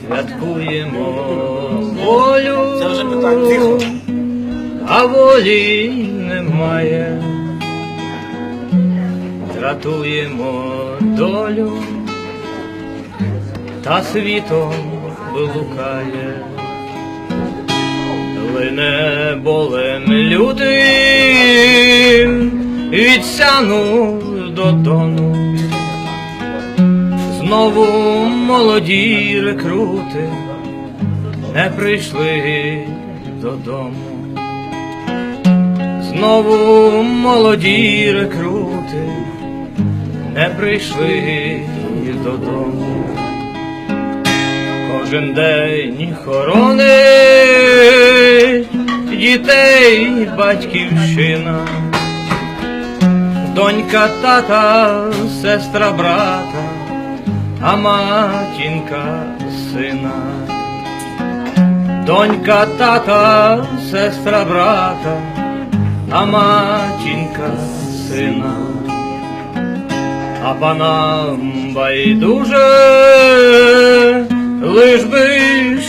Святкуємо волю, Це вже питання. Тихо. а волі немає. Дратуємо долю, та світом блукає. Лине болем люди від сяну до дону. Знову молоді рекрути не прийшли додому. Знову молоді рекрути не прийшли додому. Кожен день хоронить дітей батьківщина, донька, тата, сестра, брата, а матінка сина. Донька, тата, сестра, брата, а матінка сина. А панам байдуже, лиш би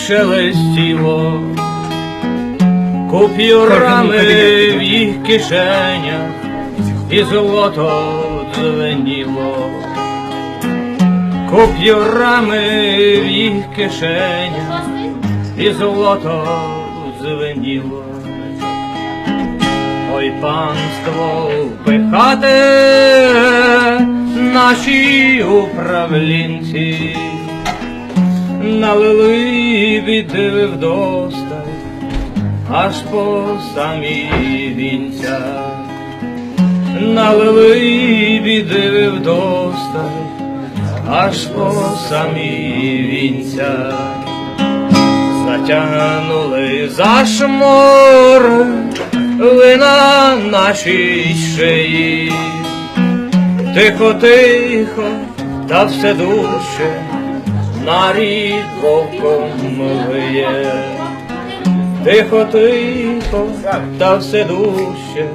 шелестіло, купюрами в їх кишенях і золото дзвеніло, купюрами в їх кишенях і золото дзвеніло. Ой, панство впихати наші управлінці, налили біди вдосталь, аж по самі вінця, налили біди вдосталь, аж по самі вінця затягнули за шмор ви на нашій шиї. Тихо, тихо, та все дужче, нарід вовком виє. Тихо, тихо, та все дужче,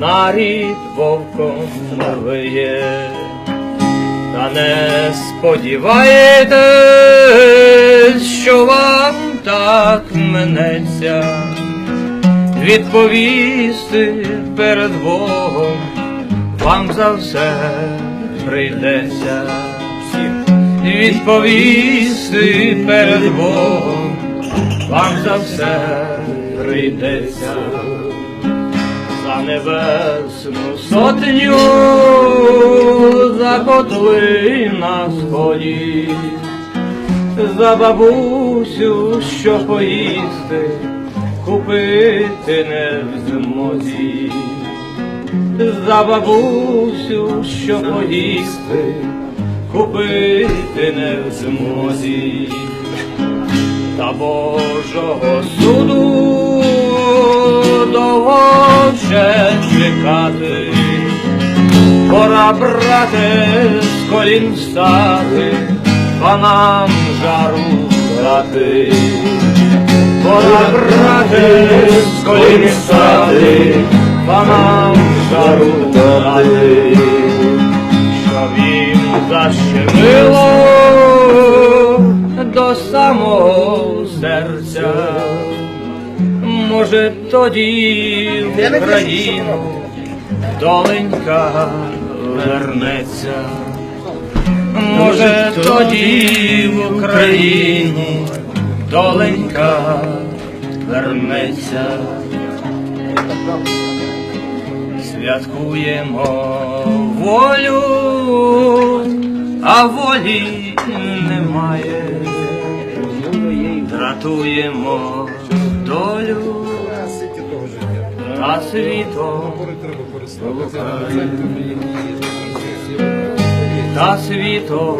нарід вовком виє. Та не сподівайтесь, що вам так минеться, відповісти перед Богом вам за все прийдеться. Відповісти перед Богом вам за все прийдеться за небесну сотню, за котли на сході, за бабусю, що поїсти, купити не в змозі, за бабусю, що поїсти, купити не в змозі. Та Божого суду довго чекати, пора брати з колін встати, панам жару дати, пора брати з колін встати, панам жару дати, щоб їм защемило до самого серця. Може тоді в Україну доленька вернеться. Може тоді в Україні доленька вернеться. Святкуємо волю, а волі немає. Дратуємо долю та світом та світом.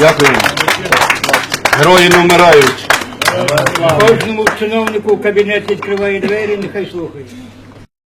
Дякую. Герої не вмирають. Кожному чиновнику в кабінет відкриває двері, нехай слухає.